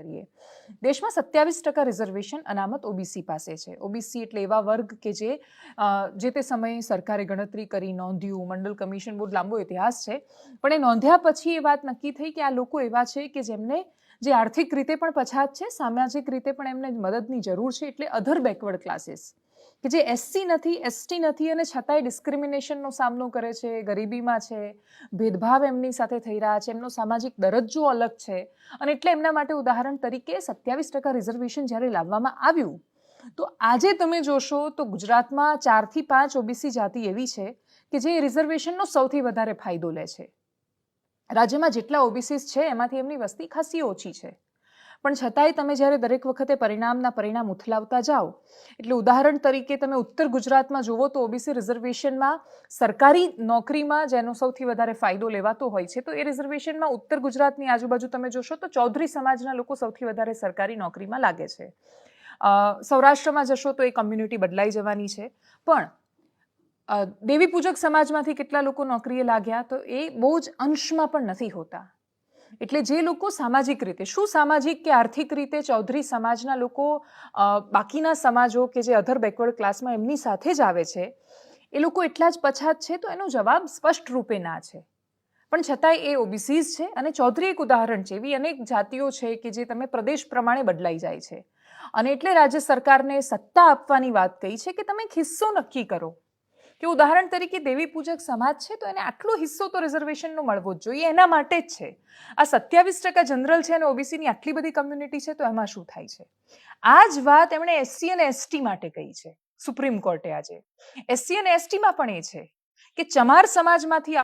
કરીએ. દેશમાં સત્યાવીસ ટકા રિઝર્વેશન અનામત ઓબીસી પાસે છે. ઓબીસી એટલે એવા વર્ગ કે જે જે તે સમયે સરકારે ગણતરી કરી, નોંધ્યું, મંડળ કમિશન બહુ લાંબો ઇતિહાસ છે. પણ એ નોંધ્યા પછી એ વાત નક્કી થઈ કે આ લોકો એવા છે કે જેમને, જે આર્થિક રીતે પણ પછાત છે, સામાજિક રીતે પણ એમને મદદની જરૂર છે એટલે અધર બેકવર્ડ ક્લાસીસ કે જે એસસી નથી એસટી નથી અને છતાંય ડિસ્ક્રિમિનેશનનો સામનો કરે છે, ગરીબીમાં છે, ભેદભાવ એમની સાથે થઈ રહ્યા છે, એમનો સામાજિક દરજ્જો અલગ છે. અને એટલે એમના માટે ઉદાહરણ તરીકે સત્યાવીસ ટકા રિઝર્વેશન જ્યારે લાવવામાં આવ્યું, તો આજે તમે જોશો તો ગુજરાતમાં ચારથી પાંચ ઓબીસી જાતિ એવી છે કે જે રિઝર્વેશનનો સૌથી વધારે ફાયદો લે છે. રાજ્યમાં જેટલા ઓબીસીસ છે, એમાંથી એમની વસ્તી ખાસી ઓછી છે. પણ છતાંય તમે જ્યારે દરેક વખતે પરિણામના પરિણામ ઉથલાવતા જાઓ, એટલે ઉદાહરણ તરીકે તમે ઉત્તર ગુજરાતમાં જુઓ તો ઓબીસી રિઝર્વેશનમાં સરકારી નોકરીમાં જેનો સૌથી વધારે ફાયદો લેવાતો હોય છે, તો એ રિઝર્વેશનમાં ઉત્તર ગુજરાતની આજુબાજુ તમે જોશો તો ચૌધરી સમાજના લોકો સૌથી વધારે સરકારી નોકરીમાં લાગે છે. સૌરાષ્ટ્રમાં જશો તો એ કમ્યુનિટી બદલાઈ જવાની છે, પણ દેવી પૂજક સમાજમાંથી કેટલા લોકો નોકરીએ લાગ્યા તો એ બહુ જ અંશમાં પણ નથી હોતા. એટલે જે લોકો સામાજિક રીતે, શું સામાજિક કે આર્થિક રીતે ચૌધરી સમાજના લોકો બાકીના સમાજો કે જે અધર બેકવર્ડ ક્લાસમાં એમની સાથે જ આવે છે, એ લોકો એટલા જ પછાત છે, તો એનો જવાબ સ્પષ્ટ રૂપે ના છે. પણ છતાંય એ ઓબીસીઝ છે અને ચૌધરી એક ઉદાહરણ છે, એવી અનેક જાતિઓ છે કે જે તમે પ્રદેશ પ્રમાણે બદલાઈ જાય છે. અને એટલે રાજ્ય સરકારને સત્તા આપવાની વાત કહી છે કે તમે ખિસ્સો નક્કી કરો. કે ઉદાહરણ તરીકે દેવી પૂજક સમાજ છે, તો એને આટલો હિસ્સો તો રિઝર્વેશનનો મળવો જ જોઈએ. એના માટે જ છે. આ સત્યાવીસ ટકા જનરલ છે અને ઓબીસીની આટલી બધી કમ્યુનિટી છે, તો એમાં શું થાય છે? આ જ વાત એમણે એસસી અને એસટી માટે કહી છે સુપ્રીમ કોર્ટે આજે. એસસી અને એસટીમાં પણ એ છે કે ચમાર સમાજમાંથી